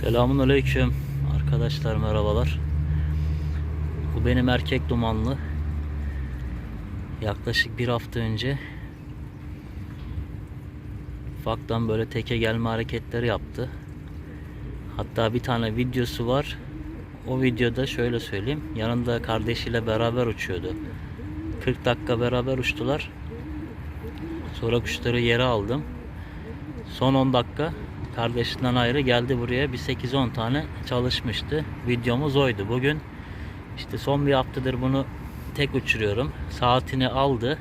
Selamun aleyküm arkadaşlar merhabalar. Bu benim erkek dumanlı. Yaklaşık bir hafta önce ufaktan böyle teke gelme hareketleri yaptı. Hatta bir tane videosu var. O videoda şöyle söyleyeyim. Yanında kardeşiyle beraber uçuyordu. 40 dakika beraber uçtular. Sonra kuşları yere aldım. Son 10 dakika kardeşinden ayrı geldi buraya. Bir 8-10 tane çalışmıştı. Videomuz oydu. Bugün işte son bir haftadır bunu tek uçuruyorum. Saatini aldı.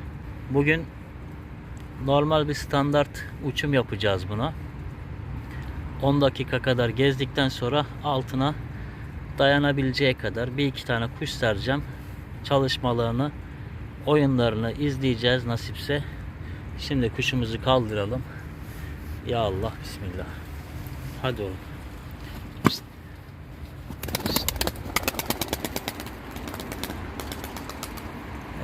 Bugün normal bir standart uçum yapacağız buna. 10 dakika kadar gezdikten sonra altına dayanabileceği kadar bir iki tane kuş sereceğim. Çalışmalarını, oyunlarını izleyeceğiz nasipse. Şimdi kuşumuzu kaldıralım. Ya Allah bismillah. Hadi oğlum.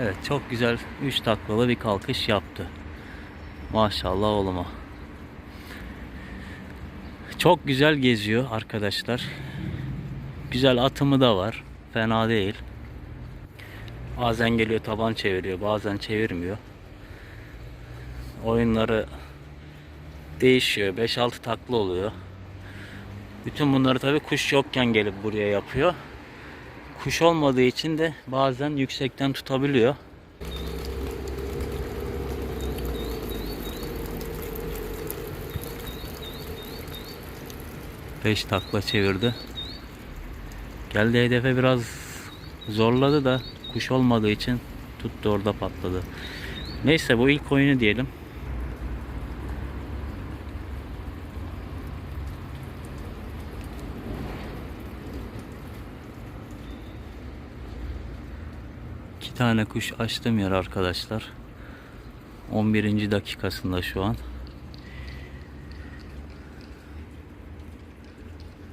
Evet çok güzel 3 taklalı bir kalkış yaptı. Maşallah oğluma. Çok güzel geziyor arkadaşlar. Güzel atımı da var. Fena değil. Bazen geliyor taban çeviriyor, bazen çevirmiyor. Oyunları değişiyor. 5-6 takla oluyor. Bütün bunları tabi kuş yokken gelip buraya yapıyor. Kuş olmadığı için de bazen yüksekten tutabiliyor. Beş takla çevirdi. Geldi hedefe biraz zorladı da kuş olmadığı için tuttu orada patladı. Neyse bu ilk oyunu diyelim. İki tane kuş açtım yer arkadaşlar. 11. dakikasında şu an.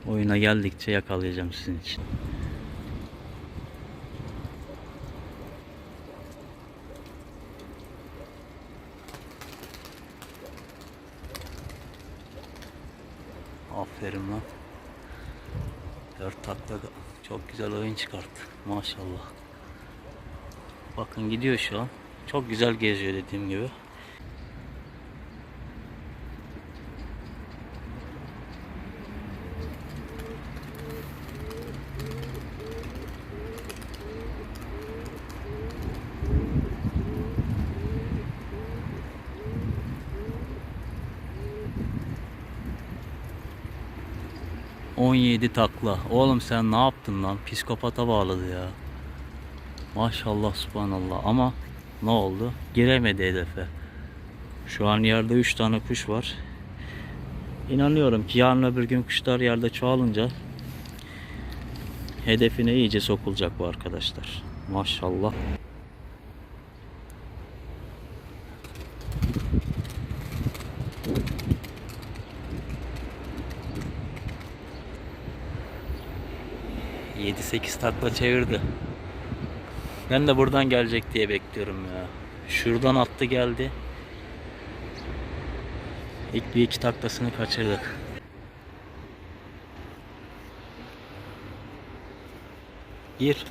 Oyuna geldikçe yakalayacağım sizin için. Aferin lan. Dört takla çok güzel oyun çıkarttı. Maşallah. Bakın gidiyor şu an. Çok güzel geziyor dediğim gibi. ...17 takla. Oğlum sen ne yaptın lan? Psikopata bağladı ya. Maşallah subhanallah ama ne oldu? Giremedi hedefe. Şu an yerde 3 tane kuş var. İnanıyorum ki yarın öbür gün kuşlar yerde çoğalınca hedefine iyice sokulacak bu arkadaşlar. Maşallah. Yedi sekiz takla çevirdi. Ben de buradan gelecek diye bekliyorum ya. Şuradan attı geldi. İlk bir iki taklasını kaçırdık. Gir.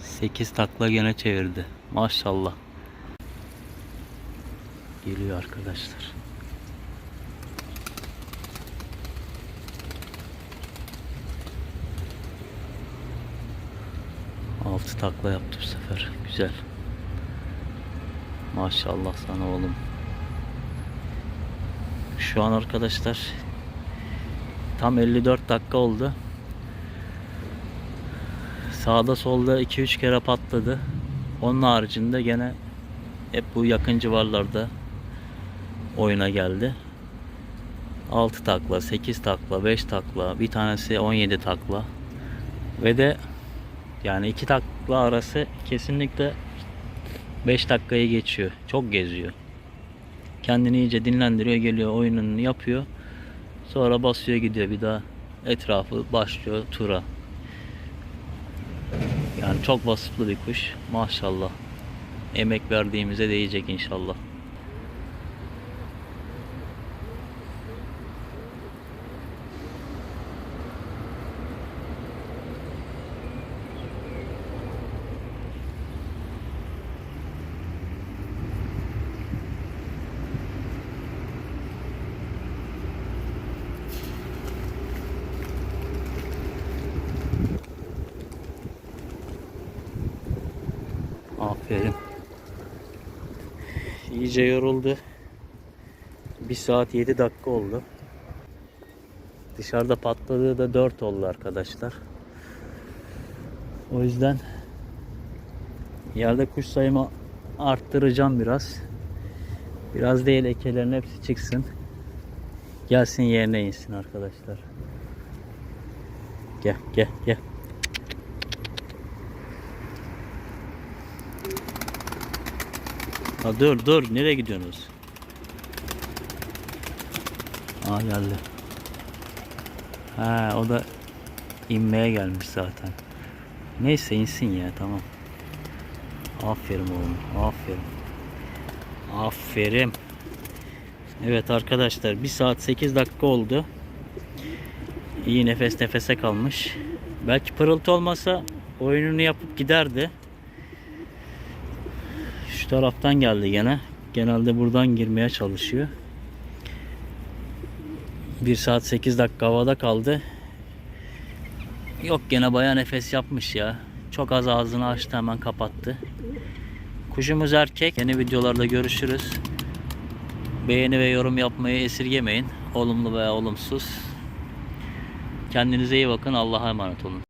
Sekiz takla gene çevirdi. Maşallah. Geliyor arkadaşlar. Altı takla yaptı bu sefer. Güzel. Maşallah sana oğlum. Şu an arkadaşlar tam 54 dakika oldu. Sağda solda 2-3 kere patladı. Onun haricinde gene hep bu yakın civarlarda oyuna geldi. 6 takla, 8 takla, 5 takla, bir tanesi 17 takla. Ve de yani iki takla arası kesinlikle 5 dakikayı geçiyor. Çok geziyor. Kendini iyice dinlendiriyor, geliyor, oyununu yapıyor. Sonra basıyor gidiyor bir daha etrafı başlıyor tura. Yani çok vasıflı bir kuş. Maşallah. emek verdiğimize değecek inşallah. Aferin. İyice yoruldu. 1 saat 7 dakika oldu. Dışarıda patladığı da 4 oldu arkadaşlar. O yüzden yerde kuş sayımı arttıracağım biraz. Biraz değil ekelerin hepsi çıksın. Gelsin yerine insin arkadaşlar. Gel gel gel. Ha dur dur nereye gidiyorsunuz? Aa geldi. Ha o da inmeye gelmiş zaten. Neyse insin ya tamam. Aferin oğlum aferin. Aferin. Evet arkadaşlar 1 saat 8 dakika oldu. İyi nefes nefese kalmış. Belki pırıltı olmasa oyununu yapıp giderdi. Şu taraftan geldi gene. Genelde buradan girmeye çalışıyor. 1 saat 8 dakika havada kaldı. Yok gene baya nefes yapmış ya. Çok az ağzını açtı hemen kapattı. Kuşumuz erkek. Yeni videolarda görüşürüz. Beğeni ve yorum yapmayı esirgemeyin. Olumlu veya olumsuz. Kendinize iyi bakın. Allah'a emanet olun.